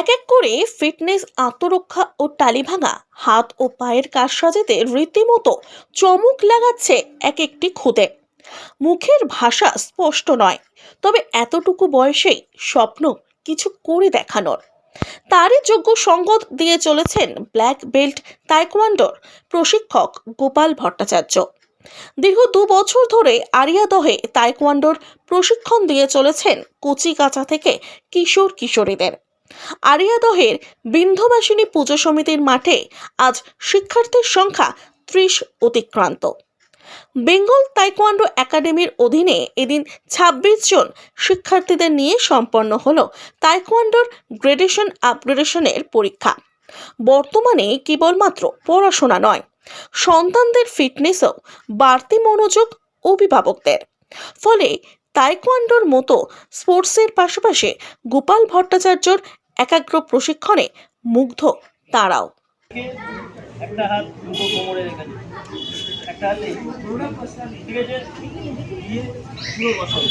এক এক করে ফিটনেস আত্মরক্ষা ও টালিভাঙা হাত ও পায়ের কাজ সাজাতে রীতিমতো চমক লাগাচ্ছে এক একটি খুদে। মুখের ভাষা স্পষ্ট নয়, তবে এতটুকু বয়সেই স্বপ্ন কিছু করে দেখানোর। তারই যোগ্য সঙ্গত দিয়ে চলেছেন ব্ল্যাক বেল্ট তাইকোয়ান্ডোর প্রশিক্ষক গোপাল ভট্টাচার্য। দীর্ঘ দু বছর ধরে আরিয়াদহে তাইকোয়ান্ডোর প্রশিক্ষণ দিয়ে চলেছেন কচিকাচা থেকে কিশোর কিশোরীদের। আরিয়াদহের বিন্ধবাসিনী পুজো সমিতির মাঠে আজ শিক্ষার্থীর সংখ্যা ত্রিশ অতিক্রান্ত। বেঙ্গল তাইকোয়ান্ডো একাডেমির অধীনে এদিন ২৬ জন শিক্ষার্থীদের নিয়ে সম্পন্ন হল তাইকোয়ান্ডোর গ্রেডেশন আপগ্রেডেশনের পরীক্ষা। বর্তমানে কেবলমাত্র পড়াশোনা নয়, সন্তানদের ফিটনেসও বাড়তি মনোযোগ অভিভাবকদের। ফলে তাইকোয়ান্ডোর মতো স্পোর্টসের পাশাপাশি গোপাল ভট্টাচার্যর একাগ্র প্রশিক্ষণে মুগ্ধ তারাও। একটা হাত দুটো কোমরে রেখে একটা হাতে। ঠিক আছে? দিয়ে পুরো বসাও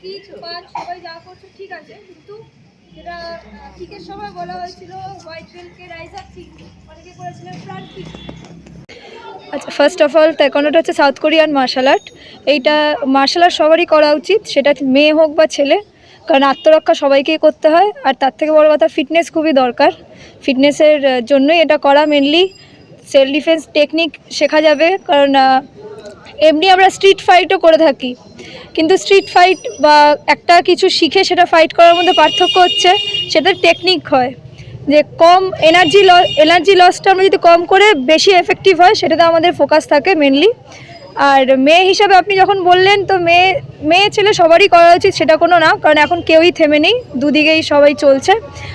কি সবাই যা করছে ঠিক আছে কিন্তু যেটা সময় বলা হয়েছিল হোয়াইট অনেকে করেছিলেন আচ্ছা ফার্স্ট অফ অল তাইকোন্ডোটা হচ্ছে সাউথ কোরিয়ান মার্শাল আর্ট এইটা মার্শাল আর্ট সবারই করা উচিত, সেটা মেয়ে হোক বা ছেলে। কারণ আত্মরক্ষা সবাইকেই করতে হয়, আর তার থেকে বড় কথা ফিটনেস খুবই দরকার। ফিটনেসের জন্যই এটা করা মেনলি সেলফ ডিফেন্স টেকনিক শেখা যাবে, কারণ এমনি আমরা স্ট্রিট ফাইটও করে থাকি। কিন্তু স্ট্রিট ফাইট বা একটা কিছু শিখে সেটা ফাইট করার মধ্যে পার্থক্য হচ্ছে সেটা টেকনিক হয়। যে কম এনার্জি লস এনার্জি লসটা আমরা যদি কম করে বেশি এফেক্টিভ হয়, সেটাতে আমাদের ফোকাস থাকে মেনলি আর মেয়ে হিসাবে আপনি যখন বললেন, তো মেয়ে মেয়ে ছেলে সবারই করা উচিত, সেটা কোনো না। কারণ এখন কেউই থেমে নেই, দুদিকেই সবাই চলছে।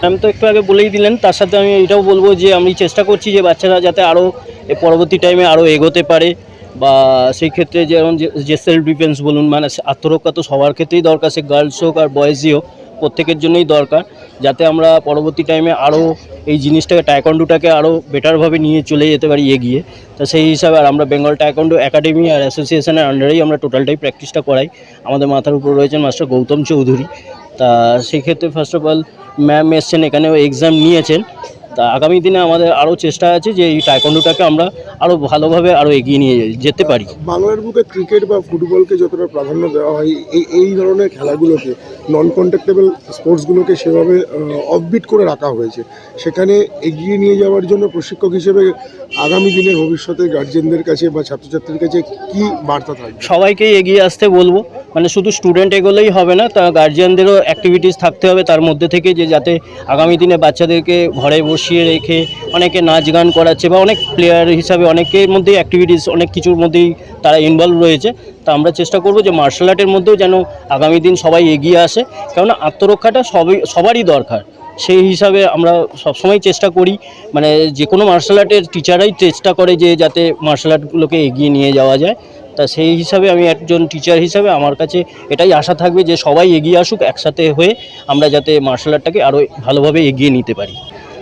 আমি তো একটু আগে বলেই দিলেন, তার সাথে আমি এটাও বলব যে, আমি চেষ্টা করছি যে বাচ্চারা যাতে আরও পরবর্তী টাইমে আরও এগোতে পারে। বা সেই ক্ষেত্রে যেমন যে- সেলফ ডিফেন্স বলুন মানে আত্মরক্ষা তো সবার ক্ষেত্রেই দরকার, সে গার্লস হোক আর বয়েজই হোক, প্রত্যেকের জন্যই দরকার। যাতে আমরা পরবর্তী টাইমে আরও এই জিনিসটাকে টাইকন্ডোটাকে আরও বেটারভাবে নিয়ে চলে যেতে পারি, এগিয়ে। তা সেই হিসাবে আর আমরা বেঙ্গল টাইকন্ডো একাডেমি আর অ্যাসোসিয়েশনের আন্ডারেই আমরা টোটালটাই প্র্যাকটিসটা করাই। আমাদের মাথার উপর রয়েছেন মাস্টার গৌতম চৌধুরী। তা সেই ক্ষেত্রে ফার্স্ট অফ অল ম্যাম এসছেন, এখানেও এক্সাম নিয়েছেন। তা আগামী দিনে আমাদের আরও চেষ্টা আছে যে এই টাইকন্ডোটাকে আমরা আরও ভালোভাবে আরও এগিয়ে নিয়ে যেতে পারি। বাংলার বুকে ক্রিকেট বা ফুটবলকে যতটা প্রাধান্য দেওয়া হয় এই এই ধরনের খেলাগুলোকে নন কন্ট্যাক্টেবল স্পোর্টসগুলোকে সেভাবে অফবিট করে রাখা হয়েছে। সেখানে এগিয়ে নিয়ে যাওয়ার জন্য প্রশিক্ষক হিসেবে আগামী দিনের ভবিষ্যতে গার্জেনদের কাছে বা ছাত্রছাত্রীর কাছে কি বার্তা থাকবে? সবাইকেই এগিয়ে আসতে বলব। মানে শুধু স্টুডেন্ট এগোলেই হবে না, তা গার্জিয়ানদেরও অ্যাক্টিভিটিস থাকতে হবে তার মধ্যে থেকে যে যাতে আগামী দিনে বাচ্চাদেরকে ঘরে বসিয়ে রেখে অনেকে নাচ গান করাচ্ছে বা অনেক প্লেয়ার হিসাবে অনেকের মধ্যেই অ্যাক্টিভিটিস অনেক কিছুর মধ্যেই তারা ইনভলভ রয়েছে। তা আমরা চেষ্টা করব যে মার্শাল আর্টের মধ্যেও যেন আগামী দিন সবাই এগিয়ে আসে, কেননা আত্মরক্ষাটা সবই, সবারই দরকার। সেই হিসাবে আমরা সবসময় চেষ্টা করি মানে যে কোনো মার্শাল আর্টের টিচাররাই চেষ্টা করে যে যাতে মার্শাল আর্টগুলোকে এগিয়ে নিয়ে যাওয়া যায়। তা সেই হিসাবে আমি একজন টিচার হিসাবে আমার কাছে এটাই আশা থাকবে যে সবাই এগিয়ে আসুক একসাথে হয়ে আমরা যাতে মার্শাল আর্টটাকে আরও ভালোভাবে এগিয়ে নিতে পারি।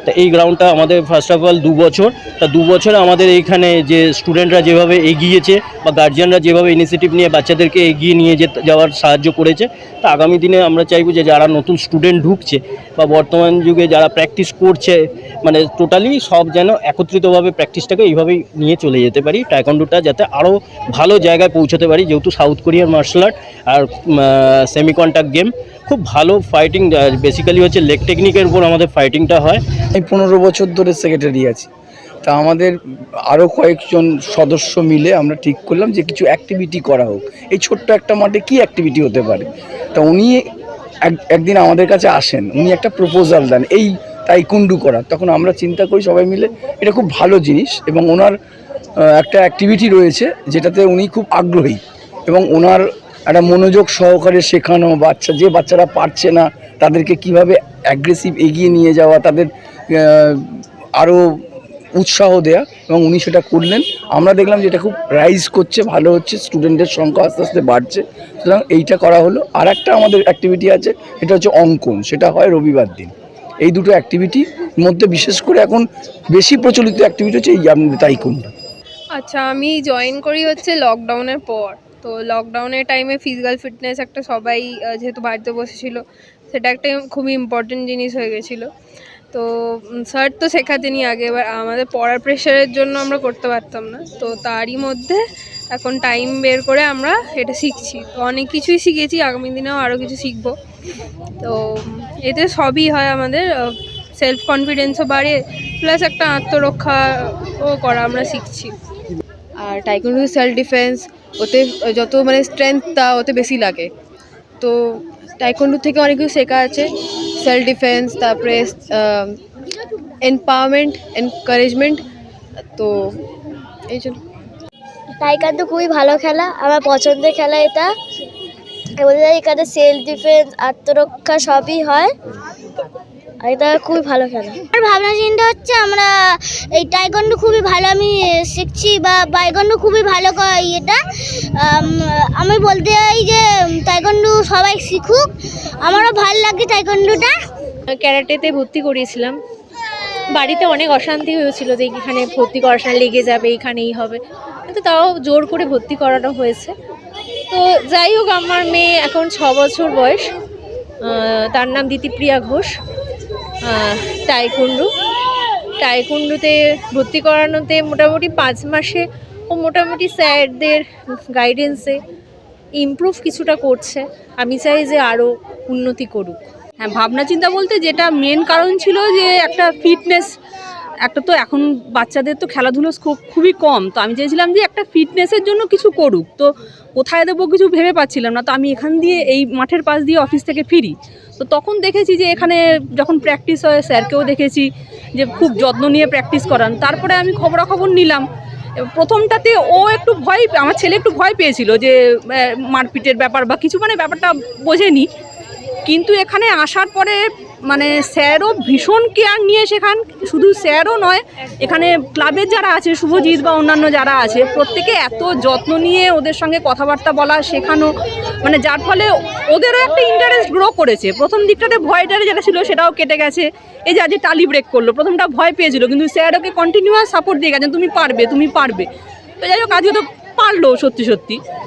তা এই গ্রাউন্ডটা আমাদের ফার্স্ট অফ অল দু বছর তা দু বছরে আমাদের এইখানে যে স্টুডেন্টরা যেভাবে এগিয়েছে বা গার্জিয়ানরা যেভাবে ইনিশিয়েটিভ নিয়ে বাচ্চাদেরকে এগিয়ে নিয়ে যেতে যাওয়ার সাহায্য করেছে, তা আগামী দিনে আমরা চাইব যে যারা নতুন স্টুডেন্ট ঢুকছে বা বর্তমান যুগে যারা প্র্যাকটিস করছে মানে টোটালি সব যেন একত্রিতভাবে প্র্যাকটিসটাকে এইভাবেই নিয়ে চলে যেতে পারি। টাইকন্ডোটা যাতে আরও ভালো জায়গায় পৌঁছাতে পারি, যেহেতু সাউথ কোরিয়ার মার্শাল আর্ট আর সেমি কন্ট্যাক্ট গেম খুব ভালো ফাইটিং বেসিক্যালি হচ্ছে লেগ টেকনিকের উপর আমাদের ফাইটিংটা হয়। আমি পনেরো বছর ধরে সেক্রেটারি আছি। তা আমাদের আরও কয়েকজন সদস্য মিলে আমরা ঠিক করলাম যে কিছু অ্যাক্টিভিটি করা হোক। এই ছোট্ট একটা মাঠে কী অ্যাক্টিভিটি হতে পারে? তা উনি এক- একদিন আমাদের কাছে আসেন, উনি একটা প্রপোজাল দেন, এই তাইকুন্ডু করার তখন আমরা চিন্তা করি সবাই মিলে এটা খুব ভালো জিনিস এবং ওনার একটা অ্যাক্টিভিটি রয়েছে যেটাতে উনি খুব আগ্রহী এবং ওনার একটা মনোযোগ সহকারে শেখানো, বাচ্চা যে বাচ্চারা পারছে না, তাদেরকে কীভাবে অ্যাগ্রেসিভ এগিয়ে নিয়ে যাওয়া, তাদের আরও উৎসাহ দেয়া এবং উনি সেটা করলেন। আমরা দেখলাম যে এটা খুব রাইজ করছে, ভালো হচ্ছে স্টুডেন্টের সংখ্যা আস্তে আস্তে বাড়ছে। সুতরাং এইটা করা হলো। আর একটা আমাদের অ্যাক্টিভিটি আছে এটা হচ্ছে অঙ্কন। সেটা হয় রবিবার দিন। এই দুটো অ্যাক্টিভিটির মধ্যে বিশেষ করে এখন বেশি প্রচলিত অ্যাক্টিভিটি হচ্ছে এই আপনাদের তাইকুন্ডা আচ্ছা আমি জয়েন করি হচ্ছে লকডাউনের পর। তো লকডাউনের টাইমে ফিজিক্যাল ফিটনেস একটা সবাই যেহেতু বাড়িতে বসেছিল, সেটা একটা খুবই ইম্পর্টেন্ট জিনিস হয়ে গেছিল। তো স্যার তো শেখাতেনি আগে, এবার আমাদের পড়ার প্রেশারের জন্য আমরা করতে পারতাম না। তো তারই মধ্যে এখন টাইম বের করে আমরা এটা শিখছি। তো অনেক কিছুই শিখেছি, আগামী দিনেও আরও কিছু শিখব। তো, এতে সবই হয় আমাদের সেলফ কনফিডেন্সও বাড়ে প্লাস একটা আত্মরক্ষাও করা আমরা শিখছি। আর টাইকুন্ডু সেলফ ডিফেন্স ওতে, যত মানে স্ট্রেংথটা ওতে বেশি লাগে। তো টাইকুন্ডু থেকে অনেক কিছু শেখা আছে। সেলফ ডিফেন্স তারপরে এম্পাওয়ারমেন্ট এনকারেজমেন্ট তো এই জন্য। টাইকান্ডো খুবই ভালো খেলা, আমার পছন্দের খেলা এটা। আমাদের এখানে সেলফ ডিফেন্স আত্মরক্ষা সবই হয়। এটা খুবই ভালো খেলা। আমার ভাবনা চিন্তা হচ্ছে আমরা এই টাইকন্ডো খুবই ভালো আমি শিখছি বা বাইকন্ডো খুবই ভালো ইয়েটা। আম, বলতে চাই যে টাইকন্ডো সবাই শিখুক। আমারও ভালো লাগে টাইকন্ডোটা ক্যারাটেতে ভর্তি করিয়েছিলাম। বাড়িতে অনেক অশান্তি হয়েছিল যে এখানে ভর্তি করার সময় লেগে যাবে এখানেই হবে। কিন্তু তাও জোর করে ভর্তি করানো হয়েছে। তো যাই হোক আমার মেয়ে এখন ছ বছর বয়স। তার নাম দিতিপ্রিয়া ঘোষ। টাইকুন্ডু টাইকুন্ডুতে ভর্তি করানোতে মোটামুটি পাঁচ মাসে ও মোটামুটি স্যারদের গাইডেন্সে ইমপ্রুভ কিছুটা করছে। আমি চাই যে আরও উন্নতি করুক। হ্যাঁ ভাবনা চিন্তা বলতে যেটা মেন কারণ ছিল যে একটা ফিটনেস একটা তো এখন বাচ্চাদের তো খেলাধুলো খুব খুবই কম। তো আমি চেয়েছিলাম যে একটা ফিটনেসের জন্য কিছু করুক। তো কোথায় দেবো কিছু ভেবে পাচ্ছিলাম না। তো আমি এখান দিয়ে এই মাঠের পাশ দিয়ে অফিস থেকে ফিরি। তো তখন দেখেছি যে এখানে যখন প্র্যাকটিস হয়, স্যারকেও দেখেছি যে খুব যত্ন নিয়ে প্র্যাকটিস করান। তারপরে আমি খবরাখবর নিলাম। প্রথমটাতে ও একটু ভয়, আমার ছেলে একটু ভয় পেয়েছিল যে মারপিটের ব্যাপার বা কিছু মানে ব্যাপারটা বোঝেনি। কিন্তু এখানে আসার পরে মানে স্যারও ভীষণ কেয়ার নিয়ে শেখান শুধু স্যারও নয়, এখানে ক্লাবের যারা আছে, শুভজিৎ বা অন্যান্য যারা আছে, প্রত্যেকে এত যত্ন নিয়ে ওদের সঙ্গে কথাবার্তা বলা শেখানো মানে যার ফলে ওদেরও একটা ইন্টারেস্ট গ্রো করেছে। প্রথম দিকটাতে ভয়টারে যেটা ছিল, সেটাও কেটে গেছে। এই যে আজকে টালি ব্রেক করল, প্রথমটা ভয় পেয়েছিল, কিন্তু স্যার ওকে কন্টিনিউয়াস সাপোর্ট দিয়ে গেছেন, তুমি পারবে তুমি পারবে। তো যাই হোক, আজকে তো পারল সত্যি সত্যি।